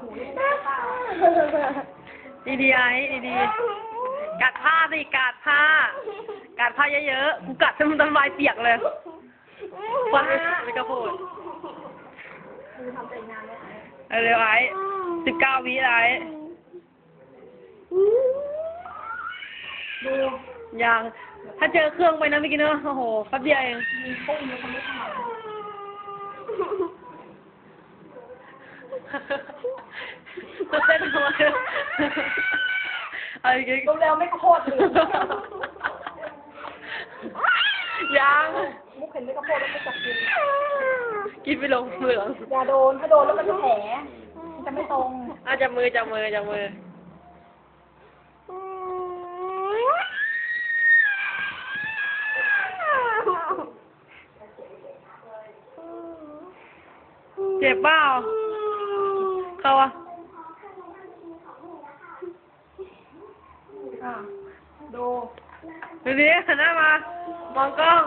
หูนี่ไม่เปล่าดีดีไอ้ดีดีกัดผ้าสิกัดผ้ากัดผ้าเยอะๆกูกัดจนมันลายเปียกเลยฟันไม่กระโปดคือทำใจงานเลยเอาเร็วไอ้สิบเก้าวิไอ้ดูยังถ้าเจอเครื่องไปนะเมื่อกี้เนอะโอ้โหแป๊บเดียวเอง มีปุ้งมีคนไม่ทำจะเต้นทำไมเอาอีกทีเร็วๆไม่ข้าวโพดเลยยังมุกเห็นไม่ข้าวโพดแล้วไม่จับกินกินไปลงเหลืองอย่าโดนถ้าโดนแล้วมันจะแผลมันจะไม่ตรงอาจับมือจับมือจับมือเจ็บเปล่า เขาอะอะดูดูดิหันหน้ามามองกล้อง